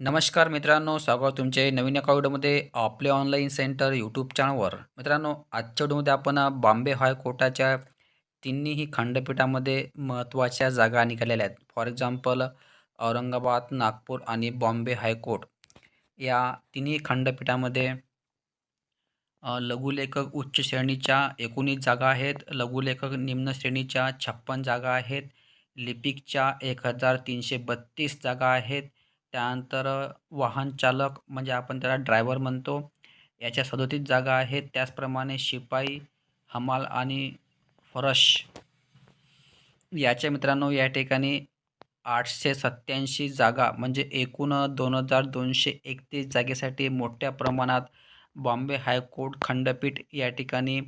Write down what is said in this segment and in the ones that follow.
नमस्कार मित्रांनो स्वागत तुमचे नवीन एका व्हिडिओमध्ये आपले ऑनलाईन सेंटर यूट्यूब चॅनलवर मित्रांनो आजच्या व्हिडिओमध्ये आपण बॉम्बे हायकोर्टाच्या तिन्ही खंडपीठामध्ये महत्त्वाच्या जागा निघालेल्या आहेत. फॉर एक्झाम्पल औरंगाबाद नागपूर आणि बॉम्बे हायकोर्ट या तिन्ही खंडपीठामध्ये लघुलेखक उच्च श्रेणीच्या एकोणीस जागा आहेत लघुलेखक निम्न श्रेणीच्या छप्पन जागा आहेत लिपिकच्या एक हजार तीनशे बत्तीस जागा आहेत त्यानंतर वाहन चालक म्हणजे आपण त्याला ड्रायव्हर म्हणतो. याच्या सदोतीस जागा आहेत त्याचप्रमाणे शिपाई हमाल आणि फरश. याच्या मित्रांनो या ठिकाणी आठशे सत्त्याऐंशी जागा म्हणजे एकूण दोन हजार दोनशे एकतीस जागेसाठी मोठ्या प्रमाणात बॉम्बे हायकोर्ट खंडपीठ या ठिकाणी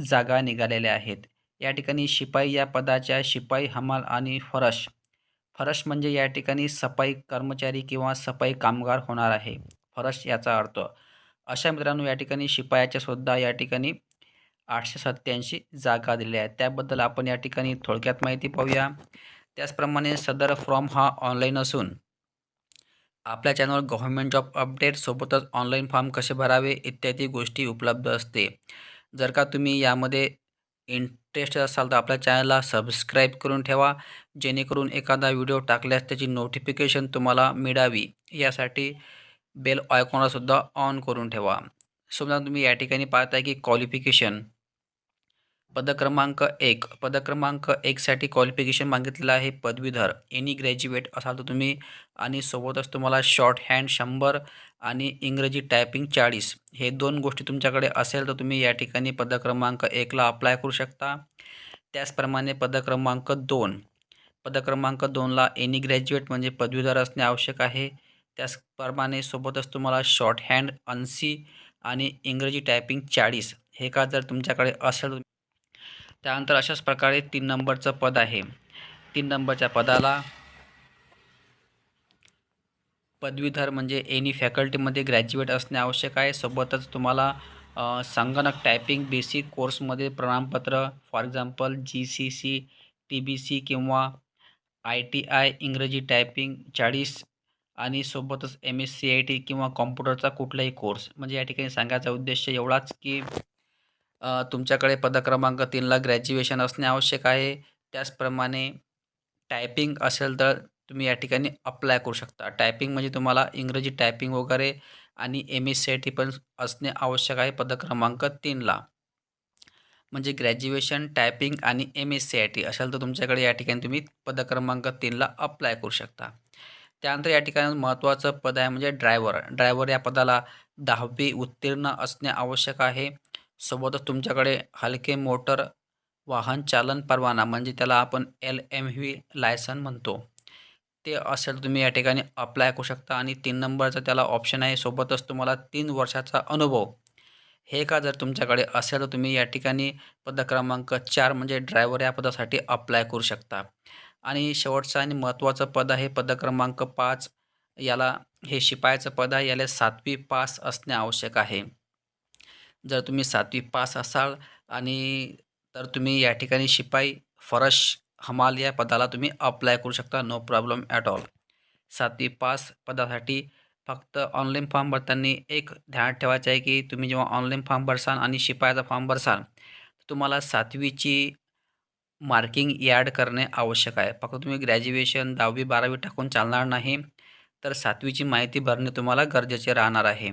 जागा निघालेल्या आहेत. या ठिकाणी शिपाई या पदाच्या शिपाई हमाल आणि फरश फरश म्हणजे या ठिकाणी सफाई कर्मचारी किंवा सफाई कामगार होणार आहे. फरश याचा अर्थ अशा मित्रांनो या ठिकाणी शिपायाच्या सुद्धा या ठिकाणी आठशे सत्त्याऐंशी जागा दिल्या आहेत. त्याबद्दल आपण या ठिकाणी थोडक्यात माहिती पाहूया. त्याचप्रमाणे सदर फॉर्म हा ऑनलाईन असून आपल्या चॅनलवर गव्हर्मेंट जॉब अपडेट सोबतच ऑनलाईन फॉर्म कसे भरावे इत्यादी गोष्टी उपलब्ध असते. जर का तुम्ही यामध्ये इंटरेस्ट असाल तर आपल्या चॅनलला सबस्क्राईब करून ठेवा. जेणेकरून एखादा व्हिडिओ टाकल्यास त्याची नोटिफिकेशन तुम्हाला मिळावी. यासाठी बेल आयकॉनलासुद्धा ऑन करून ठेवा. समजा तुम्ही या ठिकाणी पाहताय की क्वालिफिकेशन. पद क्रमांक एक. पदक्रमांक एकसाठी क्वालिफिकेशन मागितलेलं आहे पदवीधर. एनी ग्रॅज्युएट असाल तर तुम्ही आणि सोबतच तुम्हाला शॉर्ट हँड शंभर आणि इंग्रजी टायपिंग चाळीस. हे दोन गोष्टी तुमच्याकडे असेल तर तुम्ही या ठिकाणी पदक्रमांक एकला अप्लाय करू शकता. त्याचप्रमाणे पद क्रमांक दोन. पदक्रमांक दोनला एनी ग्रॅज्युएट म्हणजे पदवीधर असणे आवश्यक आहे. त्याचप्रमाणे सोबतच तुम्हाला शॉर्ट हँड अन्सी आणि इंग्रजी टायपिंग चाळीस. हे का जर तुमच्याकडे असेल त्यानंतर अशाच प्रकारे तीन नंबरचं पद आहे. तीन नंबरच्या पदाला पदवीधर म्हणजे एनी फॅकल्टीमध्ये ग्रॅज्युएट असणे आवश्यक आहे. सोबतच तुम्हाला संगणक टायपिंग बेसिक कोर्समध्ये प्रमाणपत्र for example G C C T B C किंवा आय टी आय इंग्रजी टायपिंग चाळीस आणि सोबतच M S C I T किंवा कॉम्प्युटरचा कुठलाही कोर्स म्हणजे या ठिकाणी सांगायचा उद्देश एवढाच की तुमच्याकडे पदक्रमांक तीनला ग्रॅज्युएशन असणे आवश्यक आहे. त्याचप्रमाणे टायपिंग असेल तर तुम्ही या ठिकाणी अप्लाय करू शकता. टायपिंग म्हणजे तुम्हाला इंग्रजी टायपिंग वगैरे आणि M S C I T पण असणे आवश्यक आहे. पद क्रमांक तीनला म्हणजे ग्रॅज्युएशन टायपिंग आणि M S C I T असेल तर तुमच्याकडे या ठिकाणी तुम्ही पद क्रमांक तीनला अप्लाय करू शकता. त्यानंतर या ठिकाणी महत्त्वाचं पद आहे म्हणजे ड्रायव्हर ड्रायव्हर या पदाला दहावी उत्तीर्ण असणे आवश्यक आहे. सोबतच तुमच्याकडे हलके मोटर वाहन चालन परवाना म्हणजे त्याला आपण एल एम व्ही लायसन म्हणतो. ते असेल तुम्ही या ठिकाणी अप्लाय करू शकता. आणि तीन नंबरचा त्याला ऑप्शन आहे सोबतच तुम्हाला तीन वर्षाचा अनुभव. हे का जर तुमच्याकडे असेल तर तुम्ही या ठिकाणी पद क्रमांक चार म्हणजे ड्रायव्हर या पदासाठी अप्लाय करू शकता. आणि शेवटचं आणि महत्त्वाचं पद आहे पद क्रमांक पाच. याला हे शिपायाचं पद आहे याला सातवी पास असणे आवश्यक आहे. जर तुम्ही सातवी पास असाल आणि तर तुम्ही या ठिकाणी शिपाई फरश हमाल या पदाला तुम्ही अप्लाय करू शकता नो प्रॉब्लेम ॲट ऑल सातवी पास पदासाठी फक्त ऑनलाईन फॉर्म भरताना एक ध्यानात ठेवायचं आहे की तुम्ही जेव्हा ऑनलाईन फॉर्म भरसाल आणि शिपायाचा फॉर्म भरसाल तुम्हाला सातवीची मार्किंग याड करणे आवश्यक आहे. फक्त तुम्ही ग्रॅज्युएशन दहावी बारावी टाकून चालणार नाही तर सातवीची माहिती भरणे तुम्हाला गरजेचे राहणार आहे.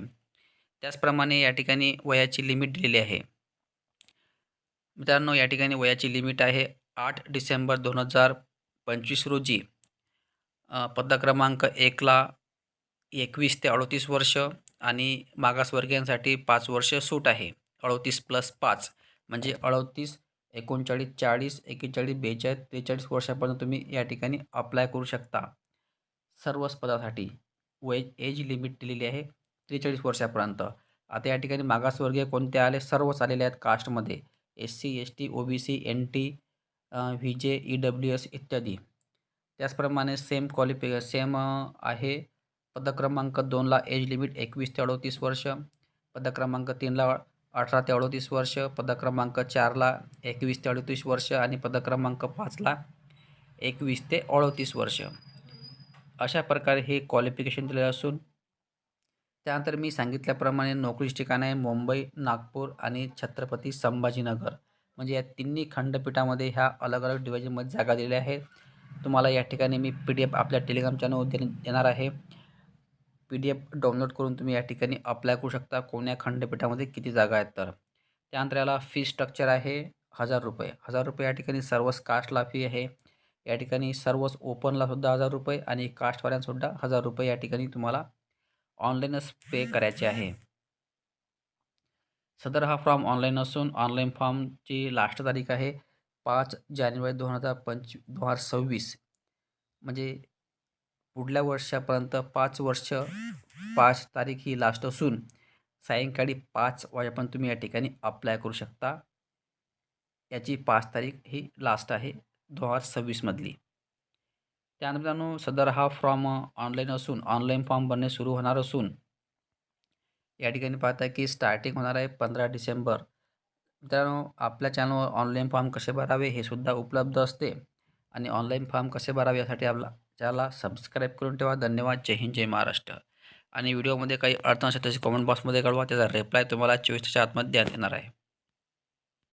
त्याचप्रमाणे या ठिकाणी वयाची लिमिट दिलेली आहे. मित्रांनो या ठिकाणी वयाची लिमिट आहे आठ डिसेंबर दोन हजार पंचवीस रोजी पदक्रमांक एकला एकवीस ते अडतीस वर्ष आणि मागासवर्गीयांसाठी पाच वर्ष सूट आहे. अडतीस प्लस पाच म्हणजे अडतीस एकोणचाळीस चाळीस एकेचाळीस बेचाळीस त्रेचाळीस वर्षापर्यंत तुम्ही या ठिकाणी अप्लाय करू शकता. सर्वच पदासाठी वय एज लिमिट दिलेली आहे त्रेचाळीस वर्षापर्यंत. आता या ठिकाणी मागासवर्गीय कोणते आले? सर्वच आलेले आहेत कास्टमध्ये S C S T O B C N T V J E W S इत्यादी. त्याचप्रमाणे सेम क्वालिफि सेम आहे. पदक्रमांक दोनला एज लिमिट एकवीस ते अडतीस वर्ष. पदक्रमांक तीनला अठरा ते अडतीस वर्ष. पदक्रमांक चारला एकवीस ते अडतीस वर्ष आणि पदक्रमांक पाचला एकवीस ते अडतीस वर्ष. अशा प्रकारे हे क्वालिफिकेशन दिले असून त्यानंतर मी सांगितल्याप्रमाणे नोकरीचे ठिकाण आहे मुंबई नागपूर आणि छत्रपती संभाजीनगर. म्हणजे या तिन्ही खंडपीठामध्ये ह्या अलग अलग डिव्हिजनमध्ये जागा दिलेल्या आहेत. तुम्हाला या ठिकाणी मी पी डी एफ आपल्या टेलिग्राम चॅनलवर दे देणार आहे. पी डी एफ डाउनलोड करून तुम्ही या ठिकाणी अप्लाय करू शकता कोण्या खंडपीठामध्ये किती जागा आहेत तर. त्यानंतर याला फी स्ट्रक्चर आहे हजार रुपये. हजार रुपये या ठिकाणी सर्वच कास्टला फी आहे. या ठिकाणी सर्वच ओपनला सुद्धा हजार रुपये आणि कास्टवाल्यांसुद्धा हजार रुपये या ठिकाणी तुम्हाला ऑनलाईनच पे करायचे आहे. सदर हा फॉर्म ऑनलाईन असून ऑनलाईन फॉर्मची लास्ट तारीख आहे पाच जानेवारी दोन हजार पंच दोन हजार सव्वीस. म्हणजे पुढल्या वर्षापर्यंत पाच वर्ष पाच तारीख ही लास्ट असून सायंकाळी पाच वाजेपर्यंत तुम्ही या ठिकाणी अप्लाय करू शकता. याची पाच तारीख ही लास्ट आहे दोन हजार सव्वीसमधली त्यानंतर सदर हा फॉर्म ऑनलाईन असून ऑनलाईन फॉर्म भरणे सुरू होणार असून या ठिकाणी पाहता की स्टार्टिंग होणार आहे पंधरा डिसेंबर. मित्रांनो आपल्या चॅनलवर ऑनलाईन फॉर्म कसे भरावे हे सुद्धा उपलब्ध असते. आणि ऑनलाईन फॉर्म कसे भरावे यासाठी आपला चॅनलला सबस्क्राईब करून ठेवा. धन्यवाद. जय हिंद जय महाराष्ट्र. आणि व्हिडिओमध्ये काही अडचण असेल तसे कमेंट बॉक्समध्ये कळवा. त्याचा रिप्लाय तुम्हाला चोवीस आतमध्ये देण्यात येणार आहे.